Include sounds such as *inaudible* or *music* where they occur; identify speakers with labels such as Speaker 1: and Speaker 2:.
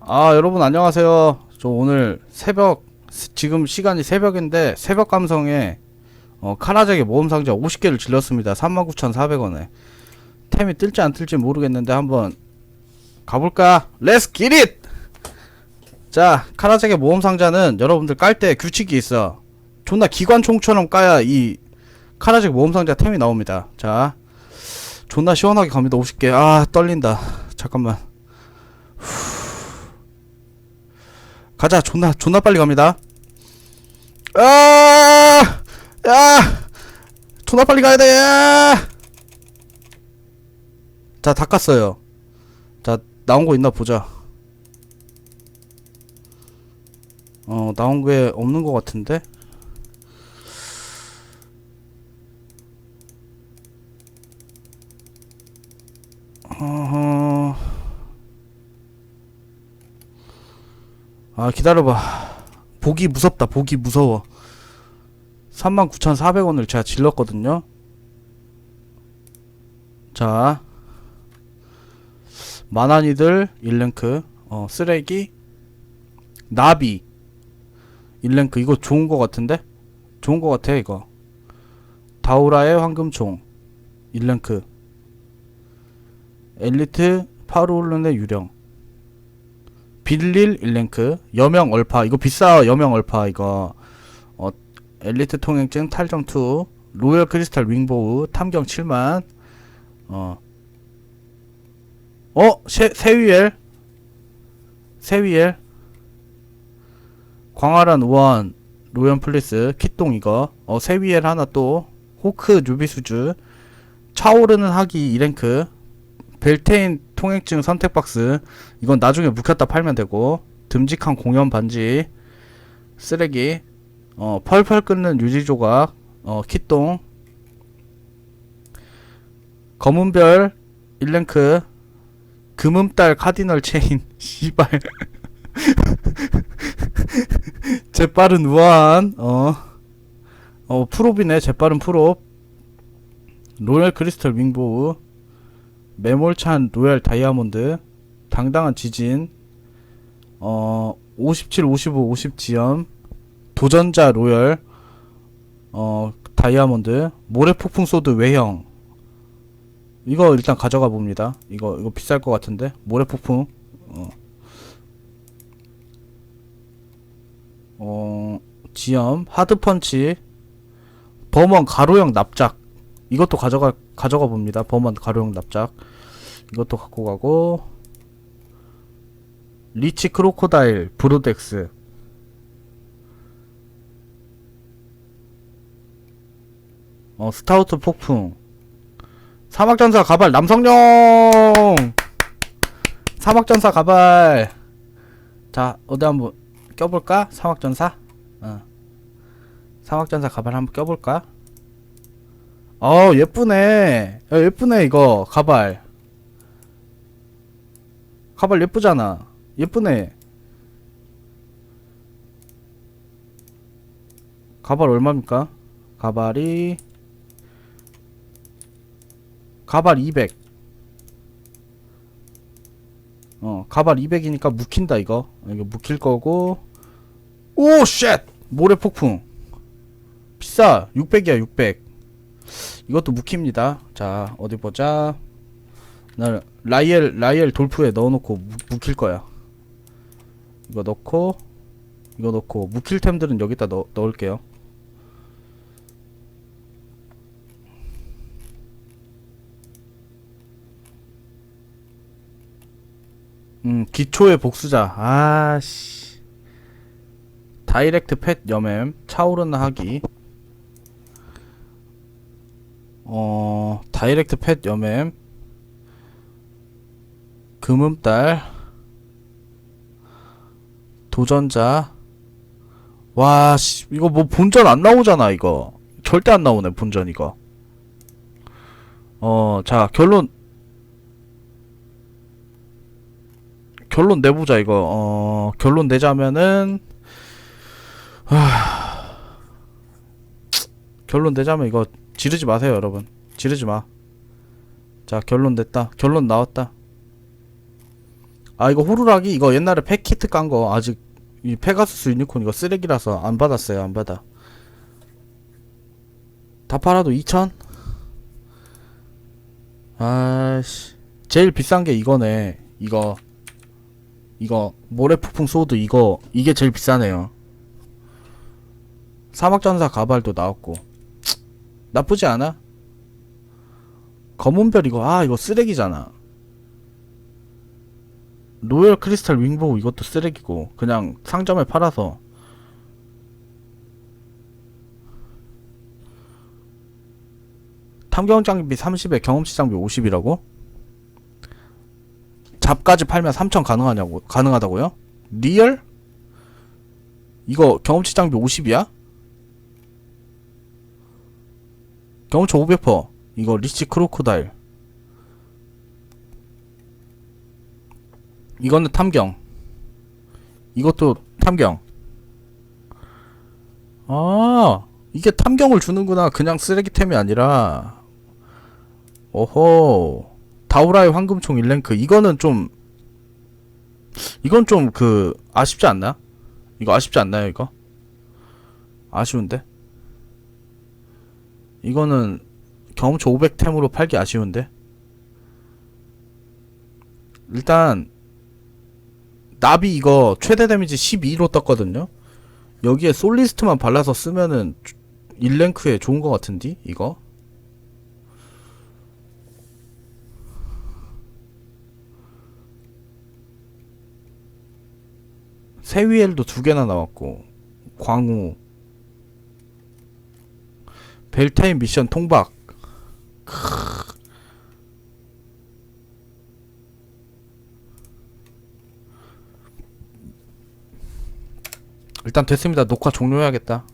Speaker 1: 아, 여러분 안녕하세요. 저 오늘 새벽, 시- 지금 시간이 새벽인데, 새벽 감성에, 어, 카라잭의 모험상자 50개를 질렀습니다. 39,400원에. 템이 뜰지 안 뜰지 모르겠는데, 한번 가볼까? 렛츠 기릿! 자, 카라잭의 모험상자는 여러분들 깔 때 규칙이 있어. 존나 기관총처럼 까야 이 카라잭 모험상자 템이 나옵니다. 자, 존나 시원하게 갑니다. 50개. 아, 떨린다. 잠깐만. 가자 존나 존나 빨리 갑니다 아! 야! 존나 빨리 가야 돼! 자, 다 깠어요. 자, 나온 거 있나 보자. 어, 나온 게 없는 것 같은데? 어 아 기다려봐. 보기 무섭다 보기 무서워. 39,400원을 제가 질렀거든요. 자. 만환이들 1랭크 어 쓰레기 나비. 1랭크 이거 좋은 거 같은데? 좋은 거 같아 이거. 다우라의 황금총. 1랭크. 엘리트 파르올른의 유령 빌릴 1랭크 여명 얼파 이거 비싸 여명 얼파 이거. 어 엘리트 통행증 탈정 2 로열 크리스탈 윙보우 탐경 7만. 어. 어? 세, 세위엘. 세위엘. 광활한 우원 로연 플리스 키똥 이거. 어 세위엘 하나 또. 호크 뉴비수주 차오르는 하기 2랭크. 벨테인 통행증 선택 박스. 이건 나중에 묵혔다 팔면 되고. 듬직한 공연 반지. 쓰레기. 어 펄펄 끓는 유지 조각. 어 키똥 검은별. 1랭크. 금음달 카디널 체인. *laughs* 씨발. *laughs* 재빠른 우한. 어. 어, 프롭이네. 재빠른 프롭 로열 크리스탈 윙보우 매몰찬 로얄 다이아몬드 당당한 지진 어 57, 55, 50 지연 도전자 로열 어 다이아몬드 모래폭풍 소드 외형. 이거 일단 가져가 봅니다. 이거 이거 비쌀 것 같은데? 모래폭풍. 어, 어 지연 하드펀치 범원 가로형 납작 이것도 가져가 가져가 봅니다. 범원 가로형 납작. 이것도 갖고 가고. 리치 크로코다일 브로덱스. 어 스타우트 폭풍. 사막전사 가발 남성용! 사막전사 가발. 자 어디 한번 껴볼까? 사막전사? 어. 사막전사 가발 한번 껴볼까 어 예쁘네 야, 예쁘네 이거 가발 가발 예쁘잖아. 예쁘네. 가발 얼마입니까? 가발이 가발 200. 어, 가발 200이니까 묵힌다 이거. 이거 묵힐 거고. 오, 쉣! 모래 폭풍. 비싸. 600이야, 600. 이것도 묵힙니다. 자, 어디 보자. 나 라이엘 라이엘 돌프에 넣어놓고 묵, 묵힐 거야. 이거 넣고 이거 넣고 묵힐 템들은 여기다 넣, 넣을게요. 음 기초의 복수자 아씨 다이렉트 펫 여맴 차오르는 하기 어 다이렉트 펫 여맴 금음달. 도전자. 와 씨, 이거 뭐 본전 안 나오잖아 이거. 절대 안 나오네 본전 이거. 어 자 결론. 결론 내보자 이거. 어 결론 내자면은 하... 결론 내자면 이거 지르지 마세요 여러분 지르지 마 자 결론 냈다. 결론 나왔다. 아 이거 호루라기 이거 옛날에 팩키트 깐 거 아직 이 페가수스 유니콘 이거 쓰레기라서 안 받았어요 안 받아. 다 팔아도 2천? 아씨. 제일 비싼 게 이거네. 이거. 이거 모래폭풍 소드 이거. 이게 제일 비싸네요. 사막전사 가발도 나왔고. 나쁘지 않아? 검은별 이거 아 이거 쓰레기잖아 로열 크리스탈 윙보우 이것도 쓰레기고 그냥 상점에 팔아서 탐경 장비 30에 경험치 장비 50이라고? 잡까지 팔면 3천 가능하냐고 가능하다고요? 리얼? 이거 경험치 장비 50이야? 경험치 500퍼 이거 리치 크로코다일. 이거는 탐경. 이것도 탐경. 아 이게 탐경을 주는구나. 그냥 쓰레기템이 아니라. 오호 다우라의 황금총 1랭크. 이거는 좀 이건 좀 그 아쉽지 않나? 이거 아쉽지 않나요 이거? 아쉬운데? 이거는 경험치 500템으로 팔기 아쉬운데? 일단 나비 이거 최대 데미지 12로 떴거든요? 여기에 솔리스트만 발라서 쓰면은 1랭크에 좋은 거 같은디? 이거? 세위엘도 두 개나 나왔고 광우 벨타임 미션 통박. 일단 됐습니다. 녹화 종료해야겠다